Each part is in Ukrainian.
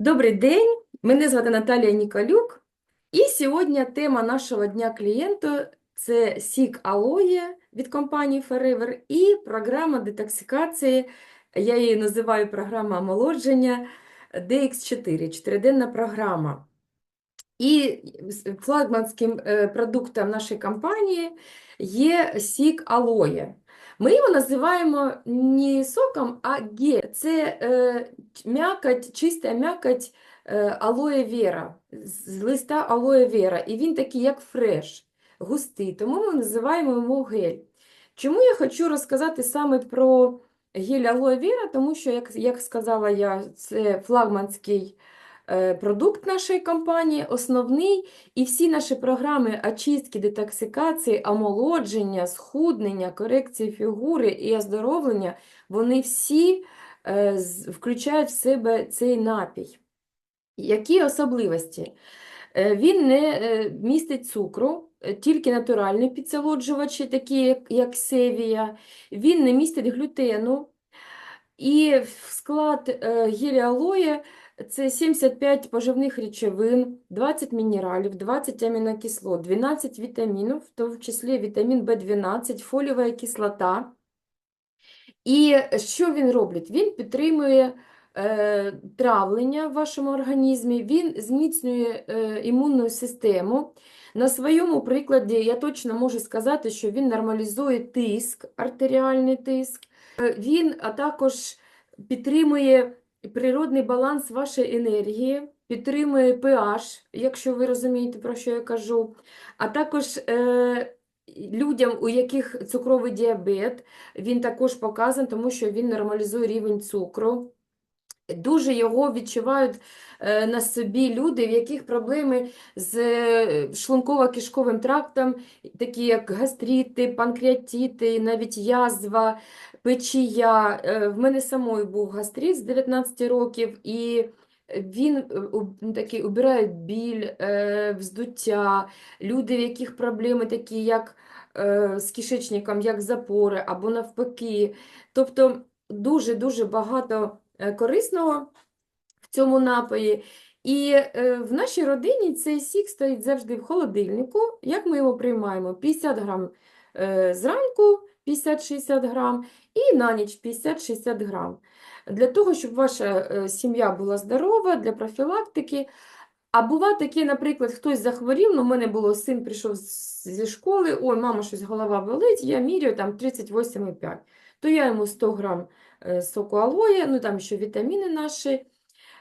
Добрий день, мене звати Наталія Ніколюк, і сьогодні тема нашого дня клієнту це сік алоє від компанії Forever і програма детоксикації, я її називаю програма омолодження DX4, чотириденна програма. І флагманським е, продуктом нашої компанії є сік алоє. Ми його називаємо не соком, а гель. Це е, м'якоть, чиста м'якоть е, алоє вера, з листа алоє вера. І він такий, як фреш, густий, тому ми називаємо його гель. Чому я хочу розказати саме про гель алоє вера? Тому що, як, як сказала я, це флагманський продукт нашої компанії, основний, і всі наші програми очистки, детоксикації, омолодження, схуднення, корекції фігури і оздоровлення, вони всі е, включають в себе цей напій. Які особливості? Е, Він не е, містить цукру, е, тільки натуральні підсолоджувачі, такі як, севія. Він не містить глютену. І в склад е, геля алоє це 75 поживних речовин, 20 мінералів, 20 амінокислот, 12 вітамінів, в тому числі вітамін В12, фолієва кислота. І що він робить? Він підтримує е, травлення в вашому організмі, він зміцнює е, імунну систему. На своєму прикладі я точно можу сказати, що він нормалізує тиск, артеріальний тиск. Е, Він а також підтримує природний баланс вашої енергії, підтримує pH, якщо ви розумієте, про що я кажу, а також е, людям, у яких цукровий діабет, він також показан, тому що він нормалізує рівень цукру. Дуже його відчувають е, на собі люди, в яких проблеми з е, шлунково-кишковим трактом, такі як гастрити, панкреатити, навіть язва, печія. Е, В мене самої був гастрит з 19 років, і він е, такий убирає біль, вздуття, люди, в яких проблеми такі, як з кишечником, як запори або навпаки. Тобто дуже-дуже багато корисного в цьому напої. І е, в нашій родині цей сік стоїть завжди в холодильнику. Як ми його приймаємо? 50 грам е, зранку, 50-60 грам, і на ніч 50-60 грам. Для того, щоб ваша е, сім'я була здорова, для профілактики. А бува таке, наприклад, хтось захворів, ну, у мене було син прийшов зі школи, ой, мама, щось голова болить, я міряю там 38,5. То я йому 100 грам е, соку алоє, ну там ще вітаміни наші,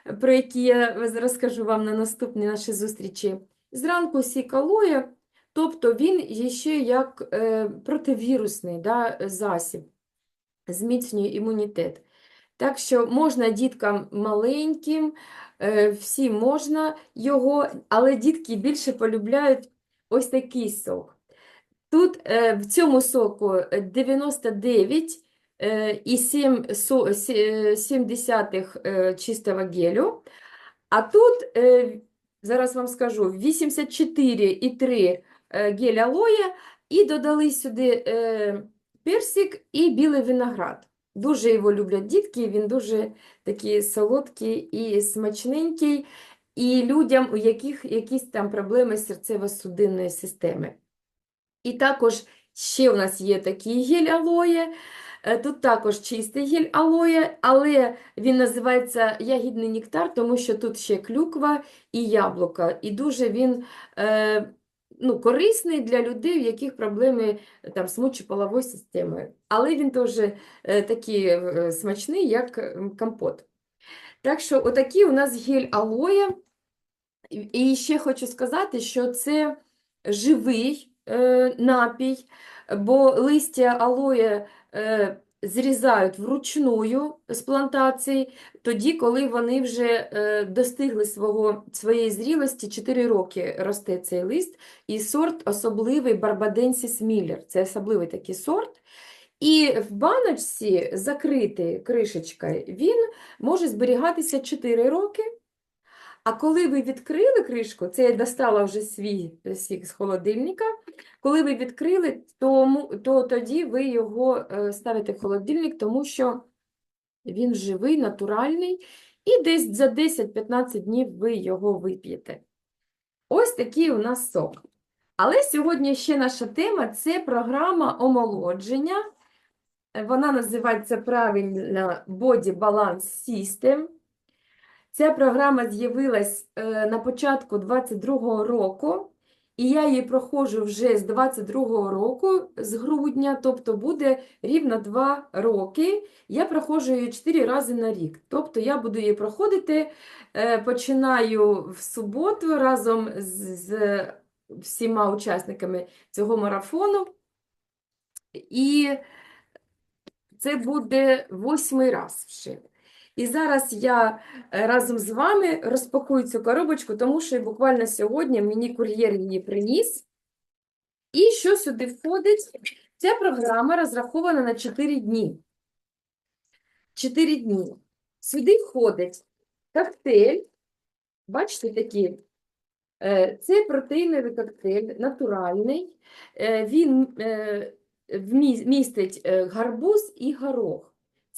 е, про які я розкажу вам на наступній нашій зустрічі. Зранку сік алоє, тобто він ще як е, противірусний да, засіб, зміцнює імунітет. Так що можна діткам маленьким, е, всім можна його, але дітки більше полюбляють ось такий сок. Тут е, в цьому соку е, 99 е, і 7, со- сі- е, 7 десятих е, чистого гелю, а тут, зараз вам скажу, 84,3 е, гель алоє, і додали сюди персик і білий виноград. Дуже його люблять дітки, він дуже такий солодкий і смачненький, і людям, у яких якісь там проблеми серцево-судинної системи. І також ще у нас є такий гель алоє. Е, Тут також чистий гель алоє, але він називається ягідний нектар, тому що тут ще клюква і яблука. І дуже він е, ну, корисний для людей, у яких проблеми е, там, з мочеполовою системою. Але він теж такий смачний, як компот. Так що отакий у нас гель алоє. І ще хочу сказати, що це живий напій, бо листя алоє зрізають вручную з плантації, тоді, коли вони вже е, достигли свого, своєї зрілості, 4 роки росте цей лист, і сорт особливий Барбаденсіс Міллер. Це особливий такий сорт. І в баночці закритий кришечкою, він може зберігатися 4 роки. А коли ви відкрили кришку, це я достала вже свій е, сік з холодильника. Коли ви відкрили, тому, то тоді ви його е, ставите в холодильник, тому що він живий, натуральний і десь за 10-15 днів ви його вип'єте. Ось такий у нас сок. Але сьогодні ще наша тема – це програма омолодження. Е, Вона називається правильно Body Balance System. Ця програма з'явилась е, на початку 22-го року, і я її проходжу вже з 22-го року, з грудня, тобто буде рівно 2 роки. Я проходжу її 4 рази на рік. Тобто я буду її проходити, е, починаю в суботу разом з, всіма учасниками цього марафону. І це буде восьмий раз вже. І зараз я е, разом з вами розпакую цю коробочку, тому що буквально сьогодні мені кур'єр її приніс. І що сюди входить? Ця програма розрахована на 4 дні. 4 дні. Сюди входить коктейль. Бачите такі? Е, Це протеїновий коктейль, натуральний. Е, Він містить гарбуз і горох.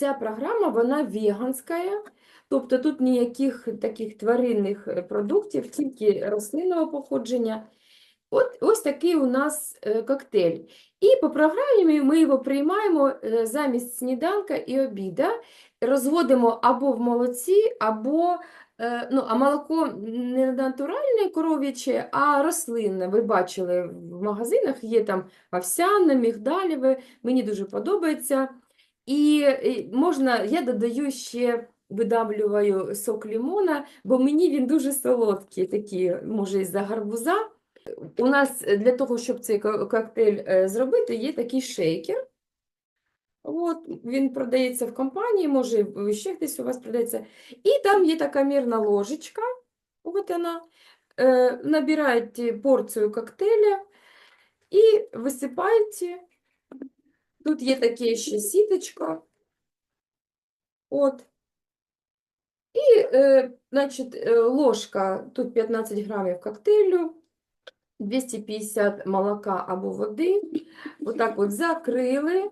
Ця програма, вона веганська, тобто тут ніяких таких тваринних е, продуктів, тільки рослинного походження. От, ось такий у нас е, коктейль. І по програмі ми його приймаємо е, замість сніданка і обіда, розводимо або в молоці, або ну, а молоко не натуральне коров'яче, а рослинне. Ви бачили в магазинах є там овсяне, мігдалєве, мені дуже подобається. І і можна, я додаю ще, видавлюю сок лимона, бо мені він дуже солодкий, такий, може, із-за гарбуза. У нас е, для того, щоб цей ко- коктейль е, зробити, є такий шейкер. От, він продається в компанії, може, ще десь у вас продається. І там є така мірна ложечка. От вона. Е, Набираєте порцію коктейля і висипаєте. Тут є таке ще сіточко. От. І, е, значить, е, ложка, тут 15 грамів коктейлю, 250 молока або води. Отак от закрили,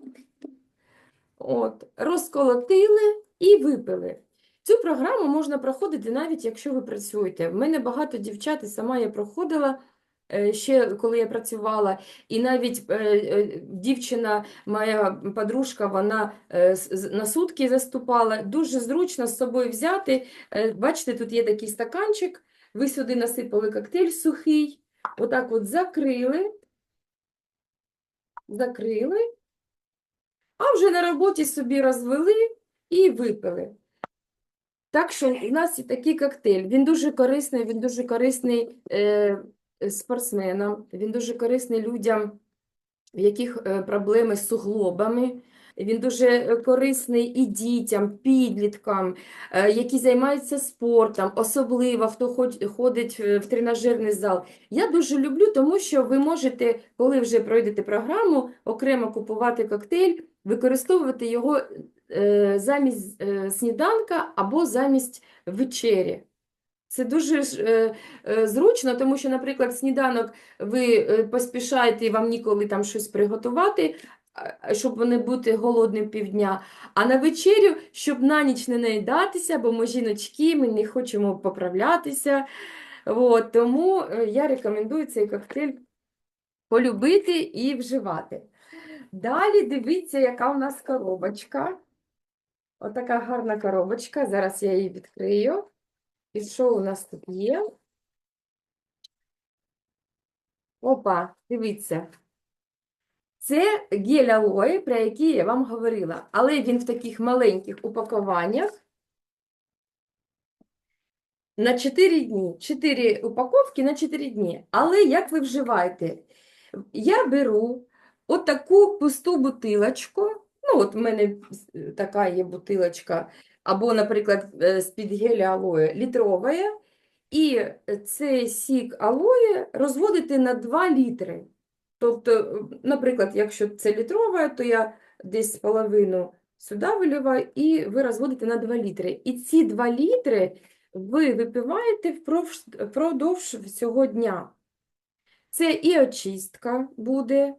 от, розколотили і випили. Цю програму можна проходити навіть якщо ви працюєте. В мене багато дівчат, і сама я проходила ще коли я працювала, і навіть е, е, дівчина, моя подружка, вона е, на сутки заступала. Дуже зручно з собою взяти. Е, Бачите, тут є такий стаканчик, ви сюди насипали коктейль сухий, отак от закрили, закрили, а вже на роботі собі розвели і випили. Так що у нас є такий коктейль. Він дуже корисний, він дуже корисний е, спортсменам, він дуже корисний людям, в яких е, проблеми з суглобами. Він дуже е, корисний і дітям, підліткам, е, які займаються спортом, особливо хто ходить е, в тренажерний зал. Я дуже люблю, тому що ви можете, коли вже пройдете програму, окремо купувати коктейль, використовувати його е, замість е, сніданка або замість вечері. Це дуже е, е, зручно, тому що, наприклад, сніданок ви е, поспішаєте і вам ніколи там щось приготувати, щоб не бути голодним півдня. А на вечерю, щоб на ніч не наїдатися, бо ми жіночки, ми не хочемо поправлятися. От, тому е, я рекомендую цей коктейль полюбити і вживати. Далі дивіться, яка у нас коробочка. Отака гарна коробочка. Зараз я її відкрию. І що у нас тут є? Опа, дивіться. Це гель алоє, про який я вам говорила, але він в таких маленьких упакуваннях на 4 дні. 4 упаковки на 4 дні. Але як ви вживаєте? Я беру отаку пусту бутилочку. Ну, от в мене е, така є бутилочка, або, наприклад, е, з-під геля алоє літрова. І цей сік алоє розводити на 2 літри. Тобто, е, наприклад, якщо це літрова, то я десь половину сюди виливаю, і ви розводите на 2 літри. І ці 2 літри ви випиваєте впродовж- всього дня. Це і очистка буде,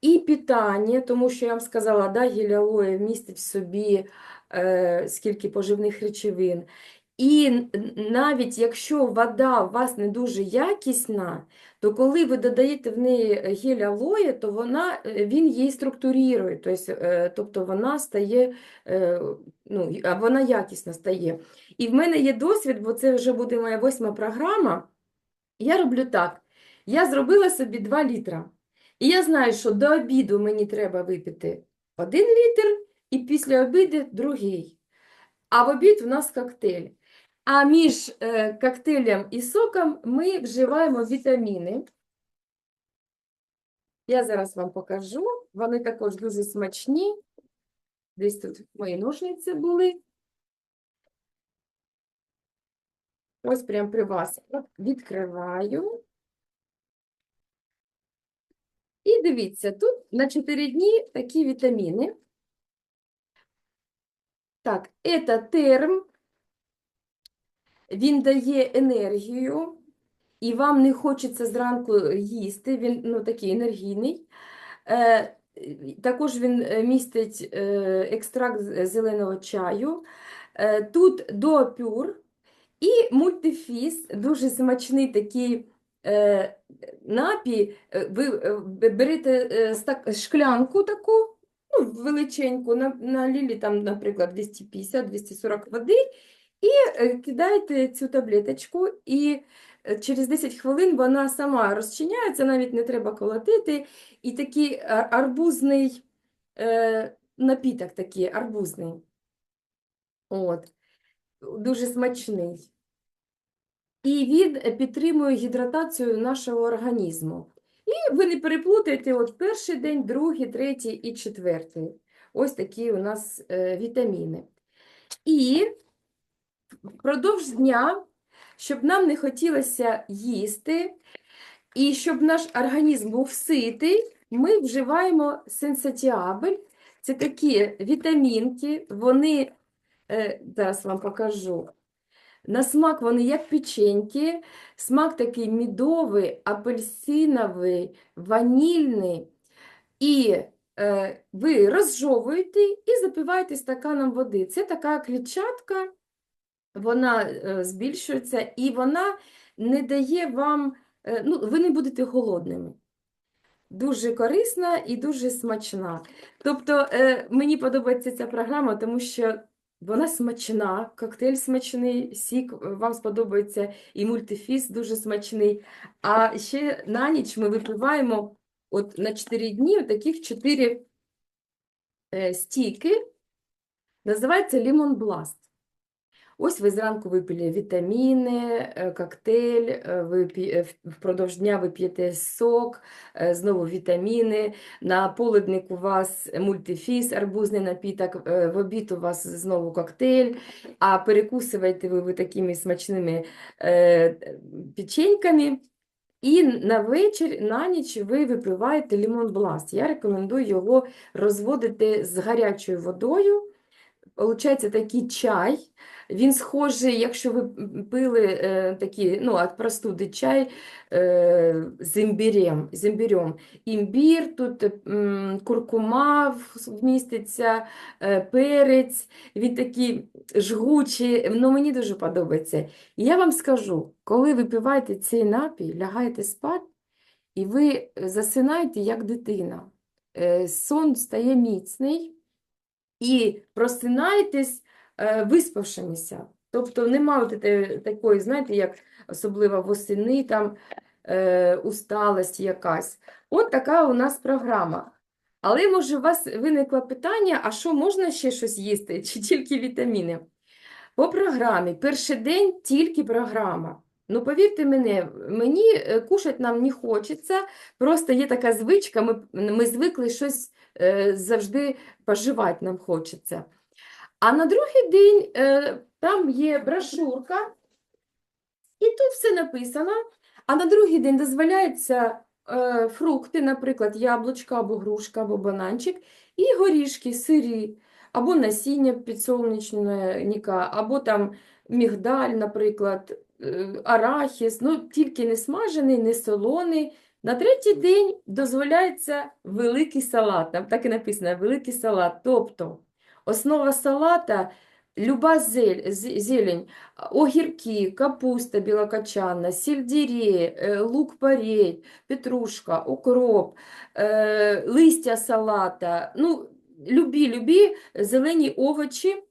і питання, тому що я вам сказала, да, гель містить в собі е, скільки поживних речовин. І навіть якщо вода у вас не дуже якісна, то коли ви додаєте в неї гель алоє, то вона, е, він її структурірує, тобто, е, вона стає, е, ну, вона якісна стає. І в мене є досвід, бо це вже буде моя восьма програма. Я роблю так. Я зробила собі 2 літра. І я знаю, що до обіду мені треба випити один літр, і після обіду другий. А в обід у нас коктейль. А між е, коктейлем і соком ми вживаємо вітаміни. Я зараз вам покажу. Вони також дуже смачні. Десь тут мої ножниці були. Ось прямо при вас. Відкриваю. І дивіться, тут на 4 дні такі вітаміни. Так, це терм. Він дає енергію, і вам не хочеться зранку їсти, він ну, такий енергійний. Е, також він е, містить е, екстракт зеленого чаю. Е, тут доопюр і мультифіс, дуже смачний такий е, напій. Е, Ви берете шклянку таку, ну, величеньку, на, налили там, наприклад, 250-240 води, і е, кидаєте цю таблеточку, і е, через 10 хвилин вона сама розчиняється, навіть не треба колотити. І такий арбузний е, напіток такий арбузний. От. Дуже смачний. І він е, підтримує гідратацію нашого організму. І ви не переплутайте от перший день, другий, третій і четвертий. Ось такі у нас е, вітаміни. І впродовж дня, щоб нам не хотілося їсти, і щоб наш організм був ситий, ми вживаємо сенсатіабель. Це такі вітамінки, вони, е, зараз вам покажу. На смак вони як печеньки, смак такий мідовий, апельсиновий, ванільний. І е, ви розжовуєте і запиваєте стаканом води. Це така клітчатка, вона е, збільшується і вона не дає вам, е, ну, ви не будете голодними. Дуже корисна і дуже смачна. Тобто е, мені подобається ця програма, тому що вона смачна, коктейль смачний, сік е, вам сподобається і мультифіс дуже смачний. А ще на ніч ми випиваємо от на 4 дні таких 4 е, стійки. Називається Лімон Blast. Ось ви зранку випили вітаміни, е, коктейль, е, ви е, впродовж дня ви п'єте сок, знову вітаміни, на полудник у вас мультифіс, арбузний напіток, в обід у вас знову коктейль, а перекусуєте ви, ви такими смачними печеньками. І на вечір, на ніч ви випиваєте лімон бласт. Я рекомендую його розводити з гарячою водою. Получається такий чай. Він схожий, якщо ви пили е, такі, ну, от простуди чай е, з імбірем, з імбірем. Імбір, тут м, куркума вміститься, е, перець, він такий жгучий, ну, мені дуже подобається. І я вам скажу, коли ви пиваєте цей напій, лягаєте спати, і ви засинаєте як дитина. Е, Сон стає міцний і просинаєтесь е, виспавшимися. Тобто нема от такої, знаєте, як особливо восени, там е, усталость якась. От така у нас програма. Але може у вас виникло питання, а що можна ще щось їсти, чи тільки вітаміни? По програмі, перший день тільки програма. Ну, повірте мені, мені е, кушать нам не хочеться, просто є така звичка, ми, ми звикли щось е, завжди поживати нам хочеться. А на другий день е, там є брошурка, і тут все написано. А на другий день дозволяється е, фрукти, наприклад, яблучка або грушка, або бананчик, і горішки, сирі, або насіння підсолнечника, або там мігдаль, наприклад, е, арахіс, ну тільки не смажений, не солоний. На третій день дозволяється великий салат. Там так і написано великий салат. Тобто основа салата Люба зелень, огірки, капуста білокачанна, сельдерей, е, лук-порей, петрушка, укроп, е, листя салата, ну, любі, любі зелені овочі.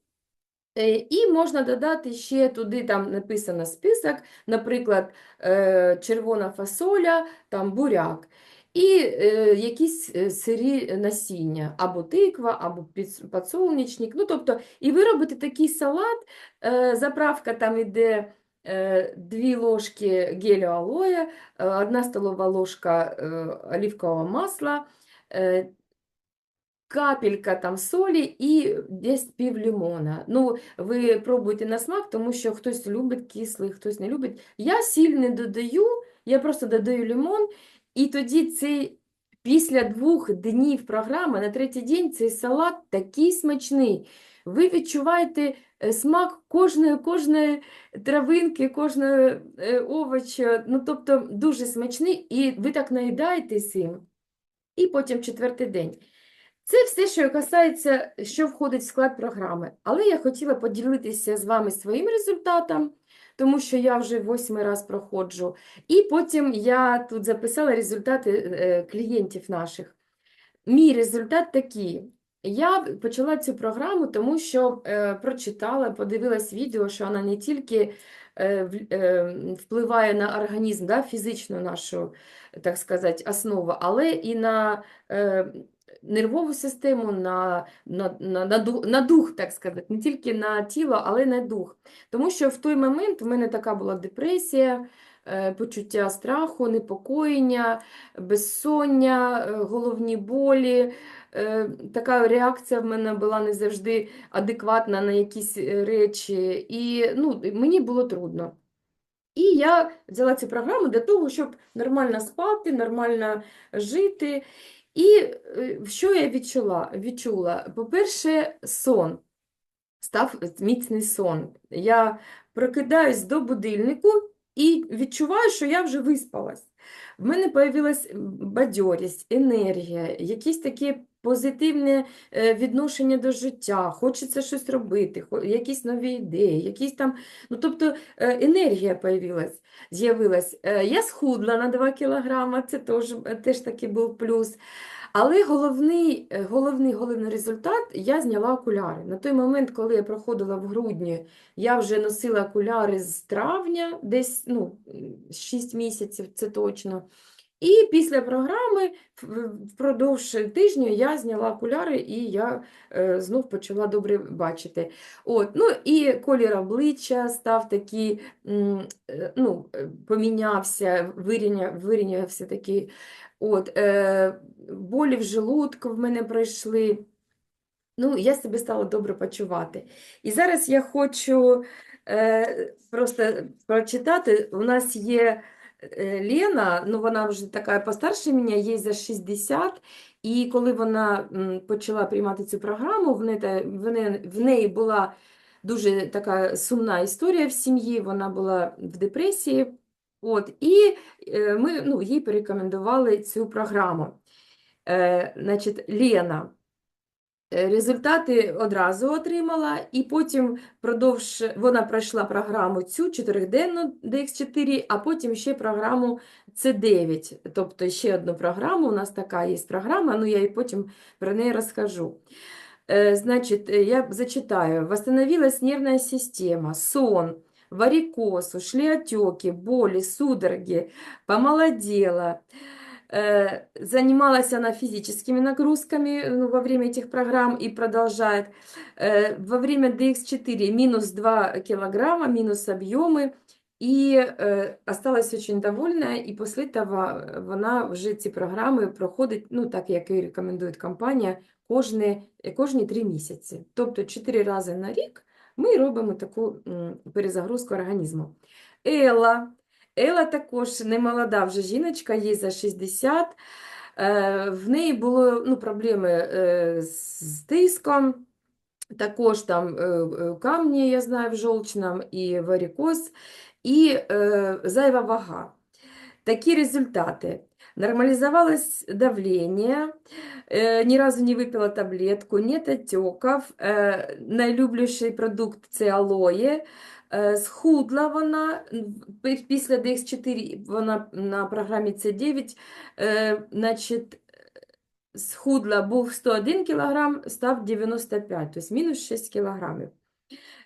Е, І можна додати ще туди, там написано список, наприклад, червона фасоля, там буряк. І е, якісь е, сирі насіння, або тиква, або підс- подсолнечник. Ну, тобто, і ви робите такий салат, е, заправка там іде 2 ложки гелю е, 1 столова ложка оливкового масла, капелька там солі і десь пів лимона. Ну, ви пробуйте на смак, тому що хтось любить кислий, хтось не любить. Я сіль не додаю, я просто додаю лимон, і тоді цей після двох днів програми, на третій день цей салат такий смачний. Ви відчуваєте е, смак кожної, кожної травинки, кожного е, овоча, ну, тобто дуже смачний, і ви так наїдаєтесь їм. І потім четвертий день. Це все, що касається, що входить в склад програми. Але я хотіла поділитися з вами своїм результатом, тому що я вже восьмий раз проходжу. І потім я тут записала результати е, клієнтів наших. Мій результат такий. Я почала цю програму, тому що е, прочитала, подивилась відео, що вона не тільки е, е, впливає на організм, да, фізичну нашу, так сказати, основу, але і на е, нервову систему, на, на, на, на, дух, на дух, так сказати, не тільки на тіло, але й на дух. Тому що в той момент в мене така була депресія, е, почуття страху, непокоєння, безсоння, е, головні болі. Е, Така реакція в мене була не завжди адекватна на якісь речі, і ну, мені було трудно. І я взяла цю програму для того, щоб нормально спати, нормально жити. І е, що я відчула? відчула? По-перше, сон. Став міцний сон. Я прокидаюсь до будильнику і відчуваю, що я вже виспалась. В мене з'явилася бадьорість, енергія, якісь такі позитивне е, відношення до життя, хочеться щось робити, якісь нові ідеї, якісь там, ну тобто е, енергія появилась, з'явилась. Е, Я схудла на 2 кілограма, це теж, теж таки був плюс. Але головний, головний, головний результат я зняла окуляри. На той момент, коли я проходила в грудні, я вже носила окуляри з травня, десь ну, 6 місяців, це точно. І після програми впродовж тижня я зняла окуляри і я е, знов почала добре бачити. От, ну і колір обличчя став такий, е, ну, е, помінявся, вирівня- вирівнявся такий. От, е, болі в желудку в мене пройшли. Ну, я себе стала добре почувати. І зараз я хочу е, просто прочитати. У нас є Лена, ну вона вже така постарше мене, їй за 60. І коли вона почала приймати цю програму, в неї, в неї, була дуже така сумна історія в сім'ї, вона була в депресії. От, і е, ми ну, їй порекомендували цю програму. Е, значить, Лена. Е, Результати одразу отримала, і потім продовж вона пройшла програму цю чотириденну DX4, а потім ще програму C9. Тобто ще одну програму. У нас така є програма, ну я і потім про неї розкажу. Э, Значит, э, я зачитаю. Восстановилась нервная система, сон, варикоз, ушли отеки, боли, судороги, помолодела. Э, Занималась она физическими нагрузками ну, во время этих программ и продолжает. Э, Во время DX4 минус 2 килограмма, минус объемы. І е, осталась очень довольна, і після того е, вона вже ці програми проходить, ну так як і рекомендує компанія, кожні, кожні три місяці. Тобто чотири рази на рік ми робимо таку м, перезагрузку організму. Ела. Ела також не молода вже жіночка, їй за 60. Е, В неї були ну, проблеми е, з тиском. Також там е, камні, я знаю, в жовчному, і варікоз, і зайва вага. такі результати. Нормализовалось давление, э, ни разу не выпила таблетку, нет отеков, э, найлюбліший продукт це алоє, е, схудла вона, м, пі- після DX4 вона на програмі С9, е, значить, схудла, був 101 кг, став 95, тобто мінус 6 кілограмів.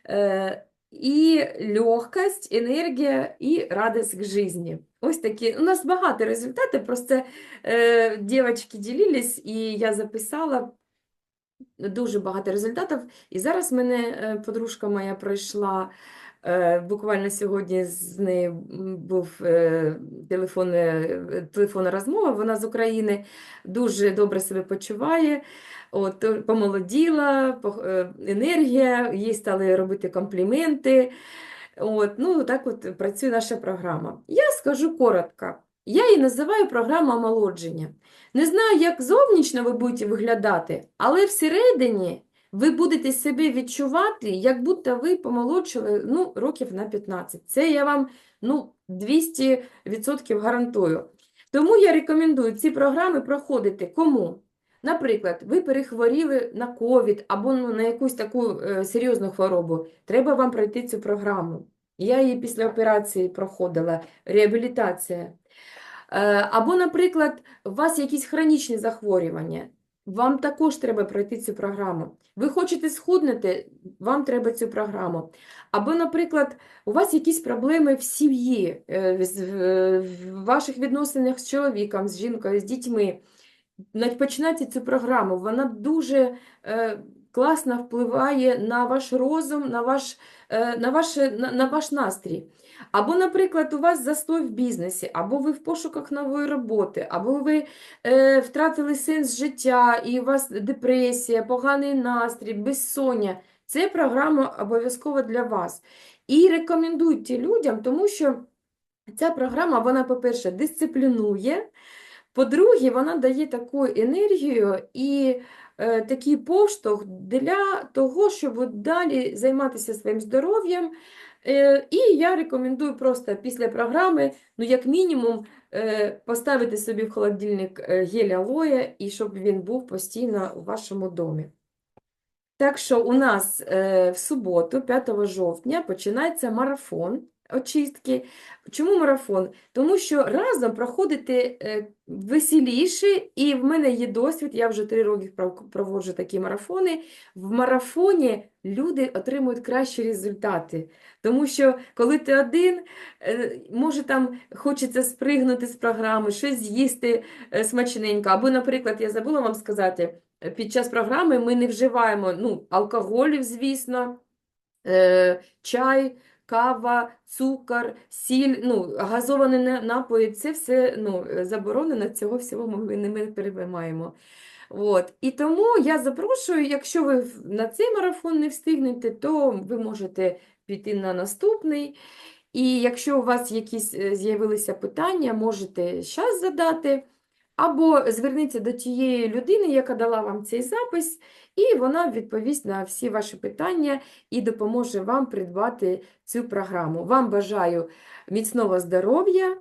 Е, І легкость, енергія і радость к житті. Ось такі. У нас багато результатів, просто е, дівчатки ділились, і я записала дуже багато результатів. І зараз мене е, подружка моя пройшла. е, Буквально сьогодні з нею був е, телефонна, е, телефонна розмова. Вона з України дуже добре себе почуває. От, помолоділа, енергія, їй стали робити компліменти. От, ну, так от працює наша програма. Я скажу коротко. Я її називаю програма омолодження. Не знаю, як зовнішньо ви будете виглядати, але всередині ви будете себе відчувати, як будто ви помолодшили ну, років на 15. Це я вам ну, 200% гарантую. Тому я рекомендую ці програми проходити кому? Наприклад, ви перехворіли на ковід або ну, на якусь таку е, серйозну хворобу. Треба вам пройти цю програму. Я її після операції проходила, реабілітація. Е, Або, наприклад, у вас якісь хронічні захворювання. Вам також треба пройти цю програму. Ви хочете схуднути, вам треба цю програму. Або, наприклад, у вас якісь проблеми в сім'ї, е, в ваших відносинах з чоловіком, з жінкою, з дітьми. Починайте цю програму. Вона дуже е, класно впливає на ваш розум, на ваш, е, на, ваше, на, на ваш настрій. Або, наприклад, у вас застой в бізнесі, або ви в пошуках нової роботи, або ви е, втратили сенс життя, і у вас депресія, поганий настрій, безсоння. Це програма обов'язково для вас. І рекомендуйте людям, тому що ця програма, вона, по-перше, дисциплінує. По-друге, вона дає таку енергію і е, такий поштовх для того, щоб далі займатися своїм здоров'ям. Е, і я рекомендую просто після програми, ну, як мінімум, е, поставити собі в холодильник е, гель алоє, і щоб він був постійно у вашому домі. Так що у нас е, в суботу, 5 жовтня, починається марафон очистки. Чому марафон? Тому що разом проходити е, веселіше, і в мене є досвід, я вже три роки пров- проводжу такі марафони. В марафоні люди отримують кращі результати. Тому що коли ти один, е, може там хочеться спригнути з програми, щось з'їсти е, смачненько. Або, наприклад, я забула вам сказати, під час програми ми не вживаємо ну, алкоголів, звісно, чай, кава, цукор, сіль, ну, газовані напої, це все ну, е, заборонено, цього всього ми не переймаємо. От. І тому я запрошую, якщо ви на цей марафон не встигнете, то ви можете піти на наступний. І якщо у вас якісь е, з'явилися питання, можете зараз задати. Або зверніться до тієї людини, яка дала вам цей запис, і вона відповість на всі ваші питання і допоможе вам придбати цю програму. Вам бажаю міцного здоров'я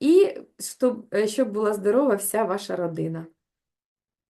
і щоб, е, була здорова вся ваша родина.